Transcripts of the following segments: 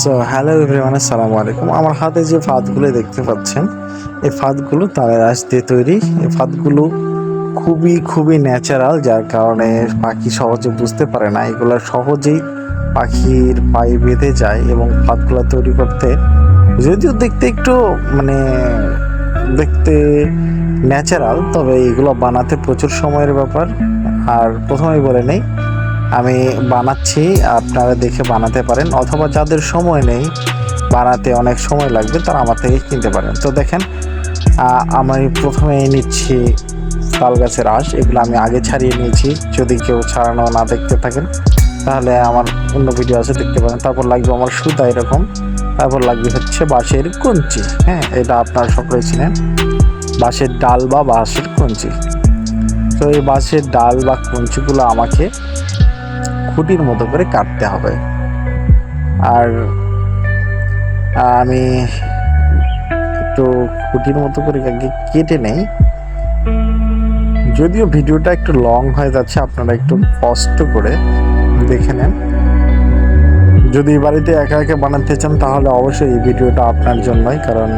So hello everyone আসসালামু আলাইকুম আমার হাতে যে ফাঁদগুলো দেখতে পাচ্ছেন, এই ফাঁদগুলো তারের আঁশ দিয়ে তৈরি। এই ফাঁদগুলো খুবই খুবই ন্যাচারাল যার কারণে পাখি সহজে বুঝতে পারে না। এগুলো সহজেই পাখির পায়ে বেঁধে যায় এবং ফাঁদগুলো তৈরি করতে, যদিও দেখতে একটু মানে দেখতে ন্যাচারাল তবে এগুলো বানাতে প্রচুর সময়ের ব্যাপার। আর প্রথমেই বলে নেই আমি বানাচ্ছি, আপনারা দেখে বানাতে পারেন, অথবা যাদের সময় নেই, বানাতে অনেক সময় লাগবে, তারা আমার থেকে কিনতে পারেন। তো দেখেন আমি প্রথমে নিচ্ছি তাল গাছের আঁশ, এগুলো আমি আগে ছাড়িয়ে নিয়েছি, যদি কেউ ছাড়ানো না দেখতে থাকেন, তাহলে আমার অন্য ভিডিও আছে, দেখতে পারেন। তারপর লাগবে আমার সুতা এরকম, তারপর লাগবে হচ্ছে বাঁশের কঞ্চি হ্যাঁ এটা আপনারা সকলেই চিনেন, বাঁশের ডাল বা বাঁশের কঞ্চি। তো এই বাঁশের ডাল বা কঞ্চিগুলো আমাকে খুঁটির মতো করে কাটতে হবে। আর আমি একটু খুঁটির মতো করে আগে কেটে নেই। যদিও ভিডিওটা একটু লং হয়ে যাচ্ছে, আপনারা একটু কষ্ট করে দেখে নেন। যদি বাড়িতে একা একা বানাতে চান, তাহলে অবশ্যই এই ভিডিওটা আপনার জন্যই, কারণ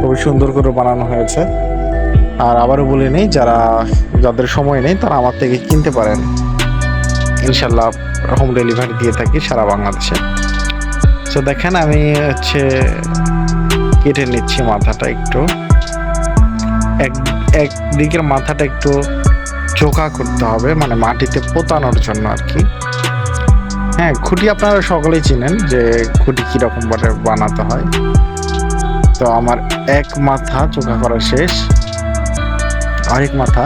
খুবই সুন্দর করে বানানো হয়েছে। আর আবারও বলে নেই, যারা, যাদের সময় নেই, তারা আমার থেকে কিনতে পারেন। ইনশাল্লাহ হোম ডেলিভারি দিয়ে থাকি সারা বাংলাদেশে। তো দেখেন আমি হচ্ছে কেটে নিচ্ছি মাথাটা একটু। এক এক দিকের মাথাটা একটু চোখা করতে হবে মানে মাটিতে পোতানোর জন্য আর কি। হ্যাঁ খুঁটি আপনারা সকলেই চিনেন যে খুঁটি কীরকম ভাবে বানাতে হয়। তো আমার এক মাথা চোখা করা শেষ, আরেক মাথা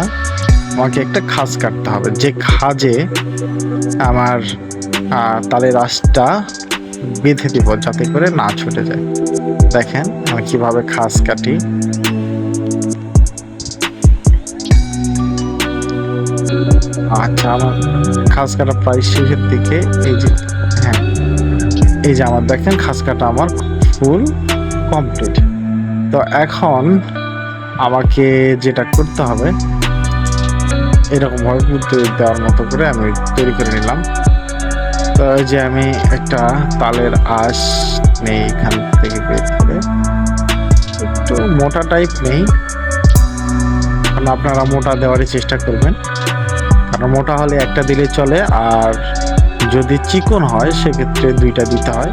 আমাকে একটা খাজ কাটতে হবে। যে খাজে আমার আহ, তালের আঁশটা বেঁধে দিব যাতে করে না ছুটে যায়। দেখেন আমি কীভাবে খাস কাটি। আচ্ছা আমার খাস কাটা প্রায় শেষের দিকে। এই যে হ্যাঁ এই যে আমার দেখেন খাস কাটা আমার ফুল কমপ্লিট। তো এখন আমাকে যেটা করতে হবে এরকম ভাবে বুদ্ধি দেওয়ার মতো করে আমি তৈরি করে নিলাম। তো যে আমি একটা তালের আঁশ নেই এখান থেকে বের করে একটু মোটা টাইপ নেই। কারণ আপনারা মোটা দেওয়ারই চেষ্টা করবেন। কারণ মোটা হলে একটা দিলে চলে, আর যদি চিকন হয়, সেক্ষেত্রে দুইটা দিতে হয়।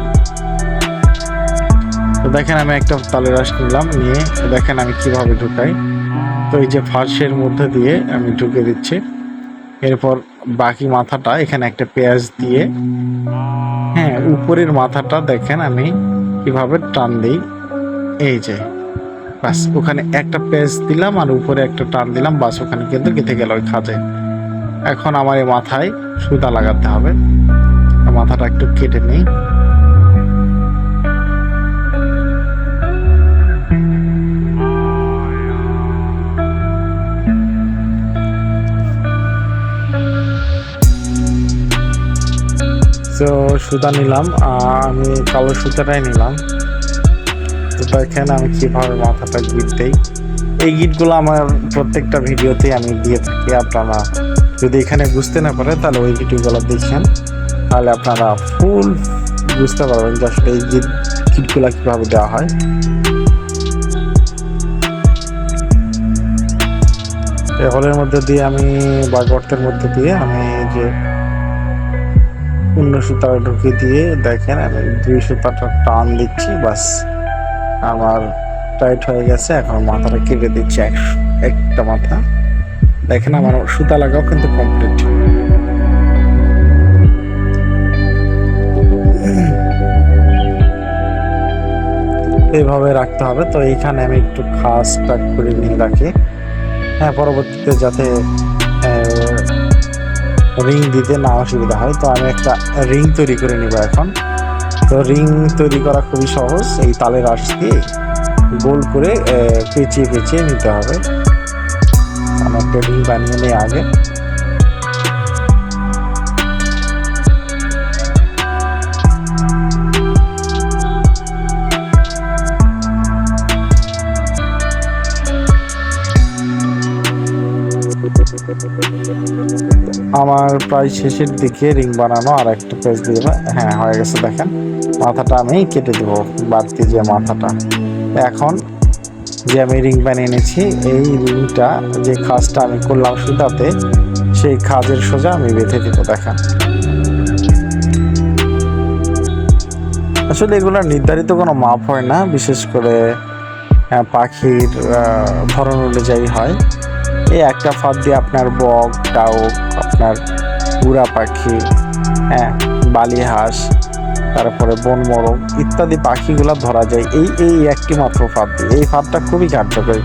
তো দেখেন আমি একটা তালের আঁশ নিলাম, নিয়ে দেখেন আমি কীভাবে ঢুকাই। তো এই যে ফার্সের মধ্যে দিয়ে আমি ঢুকে দিচ্ছি। এরপর বাকি মাথাটা, এখানে একটা পেঁয়াজ দিয়ে। হ্যাঁ উপরের মাথাটা দেখেন আমি কীভাবে টান দিই। এই যে, বাস, ওখানে একটা পেঁয়াজ দিলাম আর উপরে একটা টান দিলাম, বাস, ওখানে কিন্তু গেঁথে গেল ওই খাজে। এখন আমার এই মাথায় সুতা লাগাতে হবে। মাথাটা একটু কেটে নিই। সুতা নিলাম আমি কালো সুতাটাই নিলাম। তো দেখেন আমি কীভাবে মাথাটা গিট দেই। এই গিটগুলো আমার প্রত্যেকটা ভিডিওতে আমি দিয়ে থাকি, আপনারা যদি এখানে বুঝতে না পারে তাহলে ওই ভিডিওগুলো দেখেন। তাহলে আপনারা ফুল বুঝতে পারবেন যে আসলে এই গিট, গিটগুলো কীভাবে দেওয়া হয়। এই হলের মধ্যে দিয়ে আমি বা গর্তের মধ্যে দিয়ে আমি যে অন্য সুতা ঢুকিয়ে দিয়ে দেখেন আমি দুই সুতাটা টান দিচ্ছি বাস। আমার টাইট হয়ে গেছে এখন মাথাটা কেটে দিচ্ছি এক একটা মাথা। দেখেন আমার সুতা লাগাও কিন্তু কমপ্লিট এইভাবে রাখতে হবে তো এইখানে আমি একটু খাস টাক করে নিয়ে রাখি। হ্যাঁ পরবর্তীতে যাতে রিং দিতে না অসুবিধা হয়, তো আমি একটা রিং তৈরি করে নিব এখন। তো রিং তৈরি করা খুবই সহজ, এই তালের আঁশ দিয়ে গোল করে পেঁচিয়ে পেঁচিয়ে নিতে হবে। আমার একটা রিং বানিয়ে নিই আগে। আমার প্রায় শেষের দিকে রিং বানানো আর একটা পেজ দিয়ে হ্যাঁ হয়ে গেছে, দেখেন। মাথাটা আমি কেটে দেবো, বাড়তি যে মাথাটা। এখন যে আমি রিং বানিয়ে এনেছি, এই রিংটা যে খাজটা আমি করলাম সুতাতে, সেই খাজের সোজা আমি বেঁধে দিব, দেখেন। আসলে এগুলোর নির্ধারিত কোনো মাপ হয় না, বিশেষ করে পাখির ধরন অনুযায়ী হয়। এই একটা ফাঁদ দিয়ে আপনার বক, ডাউক, আপনার উড়া পাখি হ্যাঁ বালি হাঁস তারপরে বন মোরগ ইত্যাদি পাখিগুলো ধরা যায়। এই এই একটি মাত্র ফাঁদ দিয়ে। এই ফাঁদটা খুবই কার্যকরী।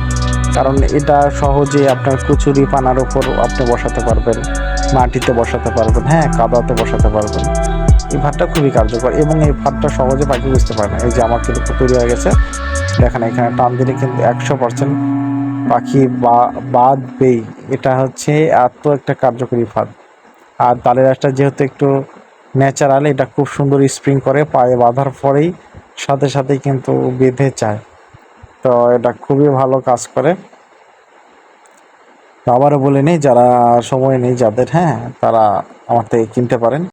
কারণ এটা সহজে আপনার কচুরি পানার উপর আপনি বসাতে পারবেন, মাটিতে বসাতে পারবেন হ্যাঁ কাদাতে বসাতে পারবেন। এই ফাঁদটা খুবই কার্যকর এবং এই ফাঁদটা সহজে পাখি বুঝতে পারে না। এই যে আমার কিন্তু তৈরি হয়ে গেছে, দেখেন এখানে টান দিলে কিন্তু একশো পার্সেন্ট পাখি বাঁধবেই এটা হচ্ছে এত একটা কার্যকরী ফাঁদ। আর তালের গাছটা যেহেতু একটু ন্যাচারাল, এটা খুব সুন্দর স্প্রিং করে, পায়ে বাঁধার পরেই সাথে সাথেই কিন্তু বেঁধে যায় তো এটা খুবই ভালো কাজ করে। আবারও বলে নিই, যারা সময় নেই যাদের হ্যাঁ তারা আমার থেকে কিনতে পারেন।